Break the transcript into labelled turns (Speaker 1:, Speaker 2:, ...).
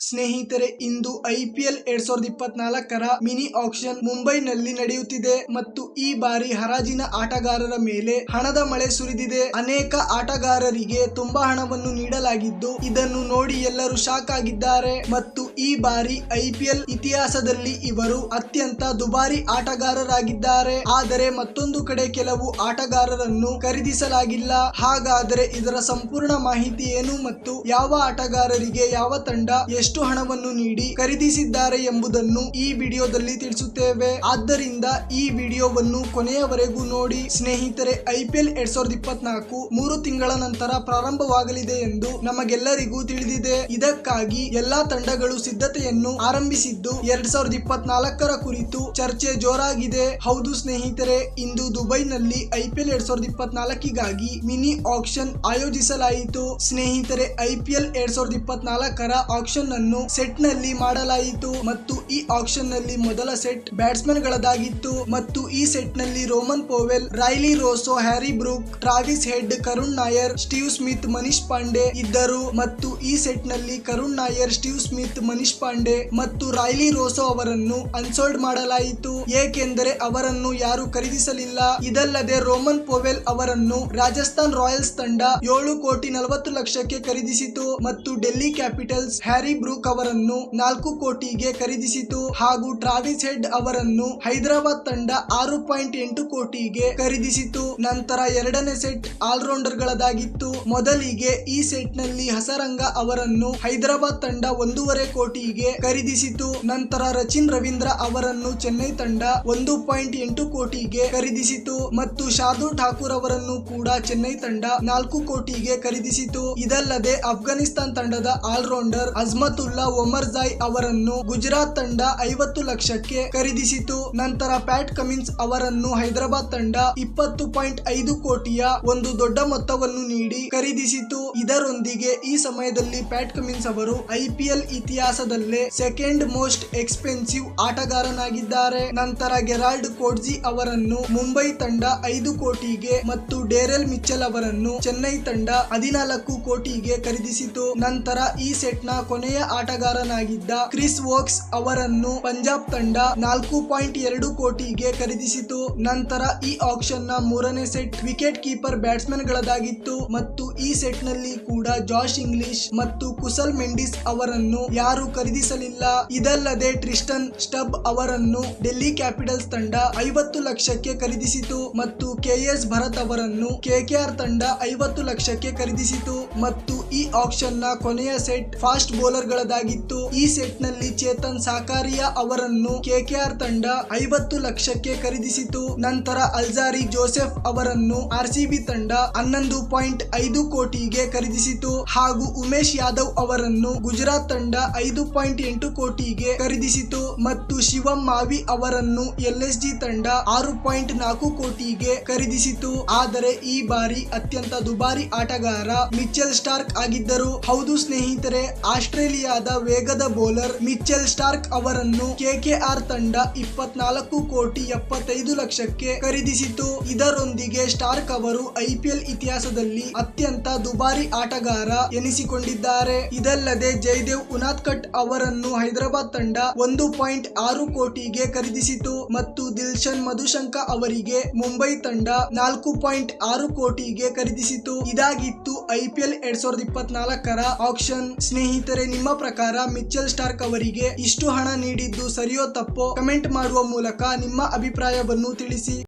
Speaker 1: ಸ್ನೇಹಿತರೆ, ಇಂದು ಐಪಿಎಲ್ ಎರಡ್ ಸಾವಿರದ ಇಪ್ಪತ್ನಾಲ್ಕರ ಮಿನಿ ಆಕ್ಷನ್ ಮುಂಬೈನಲ್ಲಿ ನಡೆಯುತ್ತಿದೆ ಮತ್ತು ಈ ಬಾರಿ ಹರಾಜಿನ ಆಟಗಾರರ ಮೇಲೆ ಹಣದ ಮಳೆ ಸುರಿದಿದೆ. ಅನೇಕ ಆಟಗಾರರಿಗೆ ತುಂಬಾ ಹಣವನ್ನು ನೀಡಲಾಗಿದ್ದು, ಇದನ್ನು ನೋಡಿ ಎಲ್ಲರೂ ಶಾಕ್ ಆಗಿದ್ದಾರೆ. ಮತ್ತು ಈ ಬಾರಿ ಐಪಿಎಲ್ ಇತಿಹಾಸದಲ್ಲಿ ಇವರು ಅತ್ಯಂತ ದುಬಾರಿ ಆಟಗಾರರಾಗಿದ್ದಾರೆ. ಆದರೆ ಮತ್ತೊಂದು ಕಡೆ ಕೆಲವು ಆಟಗಾರರನ್ನು ಖರೀದಿಸಲಾಗಿಲ್ಲ. ಹಾಗಾದರೆ ಇದರ ಸಂಪೂರ್ಣ ಮಾಹಿತಿ ಏನು ಮತ್ತು ಯಾವ ಆಟಗಾರರಿಗೆ ಯಾವ ತಂಡ ಎಷ್ಟು ಹಣವನ್ನು ನೀಡಿ ಖರೀದಿಸಿದ್ದಾರೆ ಎಂಬುದನ್ನು ಈ ವಿಡಿಯೋದಲ್ಲಿ ತಿಳಿಸುತ್ತೇವೆ. ಆದ್ದರಿಂದ ಈ ವಿಡಿಯೋವನ್ನು ಕೊನೆಯವರೆಗೂ ನೋಡಿ. ಸ್ನೇಹಿತರೆ ಐಪಿಎಲ್ ಎರಡ್ ಸಾವಿರದ ಇಪ್ಪತ್ನಾಲ್ಕು ಮೂರು ತಿಂಗಳ ನಂತರ ಪ್ರಾರಂಭವಾಗಲಿದೆ ಎಂದು ನಮಗೆಲ್ಲರಿಗೂ ತಿಳಿದಿದೆ. ಇದಕ್ಕಾಗಿ ಎಲ್ಲಾ ತಂಡಗಳು ಸಿದ್ಧತೆಯನ್ನು ಆರಂಭಿಸಿದ್ದು ಎರಡ್ ಸಾವಿರದ ಇಪ್ಪತ್ನಾಲ್ಕರ ಕುರಿತು ಚರ್ಚೆ ಜೋರಾಗಿದೆ. ಹೌದು ಸ್ನೇಹಿತರೆ, ಇಂದು ದುಬೈನಲ್ಲಿ ಐಪಿಎಲ್ ಎರಡ್ ಸಾವಿರದ ಇಪ್ಪತ್ನಾಲ್ಕಿಗಾಗಿ ಮಿನಿ ಆಕ್ಷನ್ ಆಯೋಜಿಸಲಾಯಿತು. ಸ್ನೇಹಿತರೆ ಐಪಿಎಲ್ ಎರಡ್ ಸಾವಿರದ ಇಪ್ಪತ್ನಾಲ್ಕರ ಆಕ್ಷನ್ ಅನ್ನು ಸೆಟ್ನಲ್ಲಿ ಮಾಡಲಾಯಿತು ಮತ್ತು ಈ ಆಕ್ಷನ್ನಲ್ಲಿ ಮೊದಲ ಸೆಟ್ ಬ್ಯಾಟ್ಸ್ಮನ್ ಗಳದಾಗಿತ್ತು ಮತ್ತು ಈ ಸೆಟ್ನಲ್ಲಿ Rovman Powell, Rilee Rossouw, Harry Brook, Travis Head, Karun Nair, Steve Smith, Manish Pandey ಇದ್ದರು. ಮತ್ತು ಈ ಸೆಟ್ನಲ್ಲಿ ಕರುಣ್ ನಾಯರ್, ಸ್ಟೀವ್ ಸ್ಮಿತ್, ಮನೀಶ್ ಪಾಂಡೆ ಮತ್ತು ರೈಲಿ ರೋಸೋ ಅವರನ್ನು ಅನ್ಸೋಲ್ಡ್ ಮಾಡಲಾಯಿತು. ಏಕೆಂದರೆ ಅವರನ್ನು ಯಾರು ಖರೀದಿಸಲಿಲ್ಲ. ಇದಲ್ಲದೆ ರೋಮನ್ ಪೋವೆಲ್ ಅವರನ್ನು ರಾಜಸ್ಥಾನ್ ರಾಯಲ್ಸ್ ತಂಡ ಏಳು ಕೋಟಿ ನಲವತ್ತು ಲಕ್ಷಕ್ಕೆ ಖರೀದಿಸಿತು. ಮತ್ತು ಡೆಲ್ಲಿ ಕ್ಯಾಪಿಟಲ್ಸ್, ಹ್ಯಾರಿ ಬ್ರೂಕ್ ಅವರನ್ನು ನಾಲ್ಕು ಕೋಟಿಗೆ ಖರೀದಿಸಿತು. ಹಾಗೂ ಟ್ರಾವಿಸ್ ಹೆಡ್ ಅವರನ್ನು ಹೈದರಾಬಾದ್ ತಂಡ ಆರು ಪಾಯಿಂಟ್ ಎಂಟು ಕೋಟಿಗೆ ಖರೀದಿಸಿತು. ನಂತರ ಎರಡನೇ ಸೆಟ್ ಆಲ್ರೌಂಡರ್ ಗಳದಾಗಿತ್ತು ಮೊದಲಿಗೆ ಈ ಸೆಟ್ನಲ್ಲಿ ಹಸರಂಗ ಅವರನ್ನು ಹೈದರಾಬಾದ್ ತಂಡ ಒಂದೂವರೆ ಕೋಟಿಗೆ ಖರೀದಿಸಿತು. ನಂತರ ರಚಿನ್ ರವೀಂದ್ರ ಅವರನ್ನು ಚೆನ್ನೈ ತಂಡ ಒಂದು ಪಾಯಿಂಟ್ ಎಂಟು ಕೋಟಿಗೆ ಖರೀದಿಸಿತು ಮತ್ತು ಶಾದು ಠಾಕೂರ್ ಅವರನ್ನು ಕೂಡ ಚೆನ್ನೈ ತಂಡ ನಾಲ್ಕು ಕೋಟಿಗೆ ಖರೀದಿಸಿತು. ಇದಲ್ಲದೆ ಅಫ್ಘಾನಿಸ್ತಾನ್ ತಂಡದ ಆಲ್ರೌಂಡರ್ ಅಜ್ಮತುಲ್ಲಾ ಒಮರ್ ಝಾಯ್ ಅವರನ್ನು ಗುಜರಾತ್ ತಂಡ ಐವತ್ತು ಲಕ್ಷಕ್ಕೆ ಖರೀದಿಸಿತು. ನಂತರ ಪ್ಯಾಟ್ ಕಮಿನ್ಸ್ ಅವರನ್ನು ಹೈದರಾಬಾದ್ ತಂಡ ಇಪ್ಪತ್ತು ಪಾಯಿಂಟ್ ಐದು ಕೋಟಿಯ ಒಂದು ದೊಡ್ಡ ಮೊತ್ತವನ್ನು ನೀಡಿ ಖರೀದಿಸಿತು. ಇದರೊಂದಿಗೆ ಈ ಸಮಯದಲ್ಲಿ ಪ್ಯಾಟ್ ಕಮಿನ್ಸ್ ಅವರು ಐಪಿಎಲ್ ಇತಿಹಾಸದಲ್ಲೇ ಸೆಕೆಂಡ್ ಮೋಸ್ಟ್ ಎಕ್ಸ್ಪೆನ್ಸಿವ್ ಆಟಗಾರನಾಗಿದ್ದಾರೆ. ನಂತರ ಗೆರಾಲ್ಡ್ ಕೋಡ್ಜಿ ಅವರನ್ನು ಮುಂಬೈ ತಂಡ ಐದು ಕೋಟಿಗೆ ಮತ್ತು ಡೇರೆಲ್ ಮಿಚ್ಚಲ್ ಅವರನ್ನು ಚೆನ್ನೈ ತಂಡ ಹದಿನಾಲ್ಕು ಕೋಟಿಗೆ ಖರೀದಿಸಿತು. ನಂತರ ಈ ಸೆಟ್ನ ಕೊನೆಯ ಆಟಗಾರನಾಗಿದ್ದ ಕ್ರಿಸ್ ವೋಕ್ಸ್ ಅವರನ್ನು ಪಂಜಾಬ್ ತಂಡ ನಾಲ್ಕು ಪಾಯಿಂಟ್ ಎರಡು ಕೋಟಿಗೆ ಖರೀದಿಸಿತು. ನಂತರ ಈ ಆಕ್ಷನ್ನ ಮೂರನೇ ಸೆಟ್ ವಿಕೆಟ್ ಕೀಪರ್ ಬ್ಯಾಟ್ಸ್ಮನ್ ಗಳದಾಗಿತ್ತು ಮತ್ತು ಈ ಸೆಟ್ನಲ್ಲಿ ಕೂಡ ಜಾಶ್ ಇಂಗ್ಲಿಷ್ ಮತ್ತು ಕುಸಲ್ ಮೆಂಡಿಸ್ ಅವರನ್ನು ಯಾರು ಖರೀದಿಸಲಿಲ್ಲ. ಇದಲ್ಲದೆ ಟ್ರಿಸ್ಟನ್ ಸ್ಟಬ್ ಅವರನ್ನು ಡೆಲ್ಲಿ ಕ್ಯಾಪಿಟಲ್ಸ್ ತಂಡ ಐವತ್ತು ಲಕ್ಷಕ್ಕೆ ಖರೀದಿಸಿತು ಮತ್ತು ಕೆಎಸ್ ಭರತ್ ಅವರನ್ನು ಕೆಕೆಆರ್ ತಂಡ ಐವತ್ತು ಲಕ್ಷಕ್ಕೆ ಖರೀದಿಸಿತು. ಮತ್ತು ಈ ಆಕ್ಷನ್ನ ಕೊನೆಯ ಸೆಟ್ ಫಾಸ್ಟ್ ಬೌಲರ್ ಗಳದಾಗಿತ್ತು ಈ ಸೆಟ್ನಲ್ಲಿ ಚೇತನ್ ಸಾಕಾರಿಯಾ ಅವರನ್ನು ಕೆಕೆಆರ್ ತಂಡ ಐವತ್ತು ಲಕ್ಷಕ್ಕೆ ಖರೀದಿಸಿತು. ನಂತರ ಅಲ್ಜಾರಿ ಜೋಸೆಫ್ ಅವರನ್ನು ಆರ್ಸಿಬಿ ತಂಡ ಹನ್ನೊಂದು ಪಾಯಿಂಟ್ ಐದು ಕೋಟಿಗೆ ಖರೀದಿಸಿತು. ಹಾಗೂ ಉಮೇಶ್ ಯಾದವ್ ಅವರನ್ನು ಗುಜರಾತ್ ತಂಡ ಐದು ಪಾಯಿಂಟ್ ಎಂಟು ಕೋಟಿಗೆ ಖರೀದಿಸಿತು. ಮತ್ತು ಶಿವಂ ಮಾವಿ ಅವರನ್ನು ಎಲ್ಎಸ್ಜಿ ತಂಡ ಆರು ಪಾಯಿಂಟ್ ನಾಲ್ಕು ಕೋಟಿಗೆ ಖರೀದಿಸಿತು. ಆದರೆ ಈ ಬಾರಿ ಅತ್ಯಂತ ದುಬಾರಿ ಆಟಗಾರ ಮಿಚೆಲ್ ಸ್ಟಾರ್ಕ್ ಆಗಿದ್ದರು. ಹೌದು ಸ್ನೇಹಿತರೆ, ಆಸ್ಟ್ರೇಲಿಯಾದ ವೇಗದ ಬೌಲರ್ ಮಿಚೆಲ್ ಸ್ಟಾರ್ಕ್ ಅವರನ್ನು ಕೆಕೆಆರ್ ತಂಡ ಇಪ್ಪತ್ನಾಲ್ಕು ಕೋಟಿ ಎಪ್ಪತ್ತೈದು ಲಕ್ಷಕ್ಕೆ ಖರೀದಿಸಿತು. ಇದರೊಂದಿಗೆ ಸ್ಟಾರ್ಕ್ ಅವರು ಐಪಿಎಲ್ ಇತಿಹಾಸದಲ್ಲಿ ಅತ್ಯಂತ ದುಬಾರಿ ಆಟಗಾರ ಎನಿಸಿಕೊಂಡಿದ್ದಾರೆ. ಇದಲ್ಲದೆ ಜಯದೇವ್ ಉನಾತ್ಕಟ್ ಅವರನ್ನು ಹೈದರಾಬಾದ್ ತಂಡ ಒಂದು ಪಾಯಿಂಟ್ ಆರು ಕೋಟಿಗೆ ಖರೀದಿಸಿತು ಮತ್ತು ದಿಲ್ಶನ್ ಮಧುಶಂಕ ಅವರಿಗೆ ಮುಂಬೈ ತಂಡ ನಾಲ್ಕು ಪಾಯಿಂಟ್ ಆರು ಕೋಟಿಗೆ ಖರೀದಿಸಿತು. ಇದಾಗಿತ್ತು ಐಪಿಎಲ್ ಎರಡ್ ಸಾವಿರದ ಇಪ್ಪತ್ನಾಲ್ಕರ ಆಕ್ಷನ್. ಸ್ನೇಹಿತರೆ, ನಿಮ್ಮ ಪ್ರಕಾರ ಮಿಚ್ಚಲ್ ಸ್ಟಾರ್ಕ್ ಅವರಿಗೆ ಇಷ್ಟು ಹಣ ನೀಡಿದ್ದು ಸರಿಯೋ ತಪ್ಪೋ ಕಮೆಂಟ್ ಮಾಡುವ ಮೂಲಕ ನಿಮ್ಮ ಅಭಿಪ್ರಾಯವನ್ನು ತಿಳಿಸಿ.